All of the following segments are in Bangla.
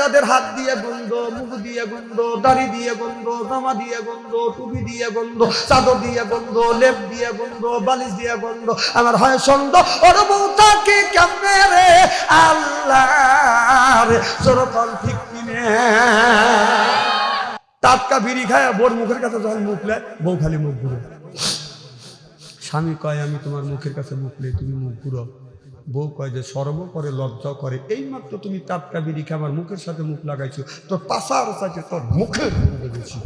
তাদের হাত দিয়ে গন্ধ, মুখ দিয়ে গন্ধ, দাড়ি দিয়ে গন্ধ, জামা দিয়ে গন্ধ, টুপি দিয়ে গন্ধ, চাদর দিয়ে গন্ধ, লেপ দিয়ে গন্ধ, বালিশ দিয়ে গন্ধ। আমার হয় সন্দ ওর কেমনে রে? আল্লাহ ঠিক কিনে। টাটকা বিড়ি খায়, বোর মুখের কাছে যখন মুখ নেয়, বউ খালি মুখ ঘুরে। স্বামী কয়, আমি তোমার মুখের কাছে মুখ তুমি মুখ ঘুরো বউ কয় যে সর্ব করে লজ্জা করে, এইমাত্র তুমি টাটকা বিড়ি আমার মুখের সাথে মুখ লাগাইছো, তোর পাশার সাথে তোর মধ্যে বেশি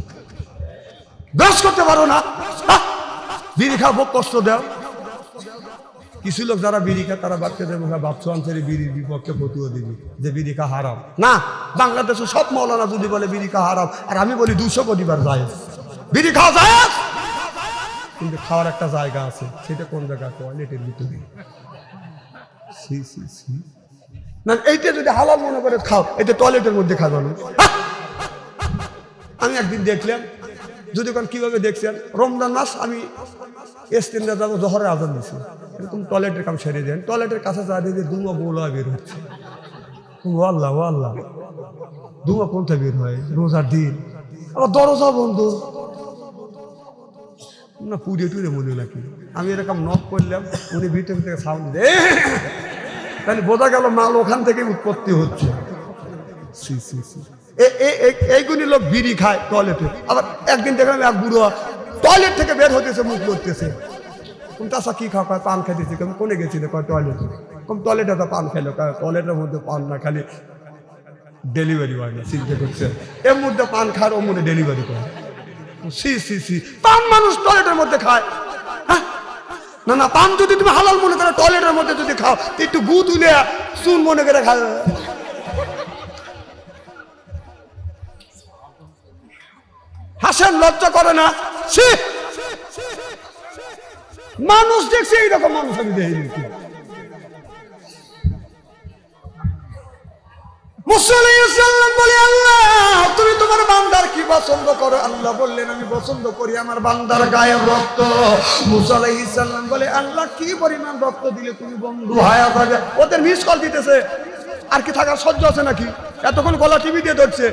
বেশ করতে পারো না। হ্যাঁ? বিড়ি খাব কষ্ট দেও। কিছু লোক যারা বিড়ি তারা বাচ্চাদের মুখে বাপসু আনসারি বিড়ির বিপক্ষে ফতুয়া দিবি, যে বিড়ি খা হারাম। না, বাংলাদেশে সব মৌলানা যদি বলে বিড়ি খা হারাম, আর আমি বলি দুশো কোটিবার যায় বিড়ি খাওয়া যায় কিন্তু খাওয়ার একটা জায়গা আছে, সেটা কোন জায়গা টয়লেটের ভিতরে না, এইটা যদি হালাল মনে করে খাও, এটা টয়লেটের মধ্যে খাবে না! আমি একদিন দেখলাম, যদি কোন কীভাবে দেখছেন, রমজান মাস আমি এস্টেন্ডে যাব, জহরে আজান দিছি। এরকম টয়লেটের কাম সেরে দেন। টয়লেটের কাছে যা দিয়ে দুমা বৌলা বের হচ্ছে। আল্লাহ আল্লাহ দুমা কোনটা বের হয়? রোজার দিন। আবার দরজা বন্ধু। না পুড়ে টুড়ে মনে নাকি? আমি এরকম নক করলাম, উনি ভিতর থেকে সাউন্ড দিয়ে তাহলে বোঝা গেল মাল ওখান থেকে উৎপত্তি হচ্ছে। এইগুলি লোক বিড়ি খায় টয়লেটে আবার একদিন দেখলাম এক বুড়ো টয়লেট থেকে বের হতেছে মুখ করতেছে চাষা কি খাওয়া কয়, পান খাইতেছি। কেমন কোনে গেছিল? কয় টয়লেটে কম টয়লেটে তো পান খাইলো। কয় টয়লেটের মধ্যে পান না খালি ডেলিভারি হয় না চিন্তা করছে এর মধ্যে পান খার ওর মধ্যে ডেলিভারি করে সি সি সি পান মানুষ টয়লেটের মধ্যে খায় হ্যাঁ? না না, পান যদি তুমি হালাল মনে করো টয়লেটের মধ্যে যদি খাও, একটু গু তুলে চুন মনে করে খাও হাসেন লজ্জা করে না! মানুষ দেখছে এইরকম মানুষ আমি দেখিনি মুসাল্লাম বলে আল্লাহ তোমার বান্দার কি পছন্দ করো? আল্লাহ বললেন, আমি পছন্দ করি আমার বান্দার গায়ে রক্ত। মুসাল্লাম বলে, আল্লাহ কি পরিমাণ রক্ত দিলে তুমি বন্ধু হায়া থাকে ওদের মিস কল দিতেছে। আর কি থাকার সহ্য আছে নাকি? এতক্ষণ গলা টিভি দিয়ে ধরছে।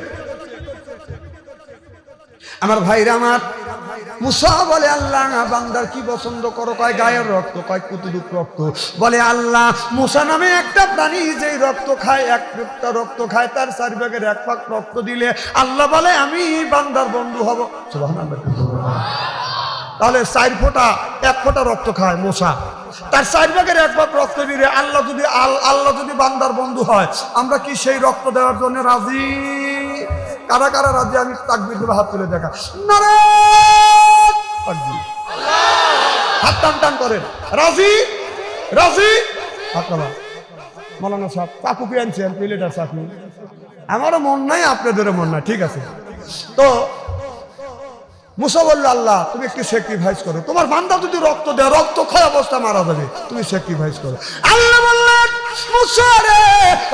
আমার ভাইরা আমার মুসা বলে, আল্লাহ, বান্দার কি পছন্দ করো? কয়, গায়ের রক্ত। কয় কুতুরুক রক্ত? বলে, আল্লাহ, মুসা নামে একটা প্রাণী যেই রক্ত খায়, এক একটা রক্ত খায়, তার চার ভাগের এক পাক রক্ত দিলে আল্লাহ বলে, আমি বান্দার বন্ধু হব। তাহলে চার ফোঁটা, এক ফোঁটা রক্ত খায় মশা তার চার ভাগের এক ভাগ রক্ত দিলে আল্লাহ যদি আল- আল্লাহ যদি বান্দার বন্ধু হয়, আমরা কি সেই রক্ত দেওয়ার জন্য রাজি? কারা কারা রাজি? আমি তাকবির হাত তুলে দেখা। নারে চাকু আমারও মন নাই, আপনাদেরও মন নাই, ঠিক আছে। তো মুসা আল্লাহ, তুমি একটু স্যাক্রিফাইস করো। তোমার বান্দা যদি রক্ত দেয়, রক্ত ক্ষয় অবস্থা মারা যাবে, তুমি স্যাক্রিফাইস করো। আল্লাহ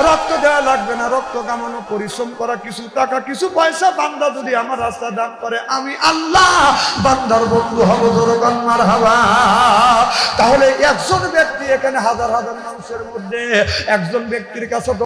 রক্ত দেওয়া লাগবে না, রক্ত কামানো, পরিশ্রম করা কিছু, টাকা কিছু, পয়সা, বান্দা যদি আমার রাস্তা দান করে, আমি আল্লাহ, বান্দার বন্ধু হব জোরকান হাবা তাহলে একজন ব্যক্তি এখানে হাজার হাজার মানুষের মধ্যে, একজন ব্যক্তির কাছে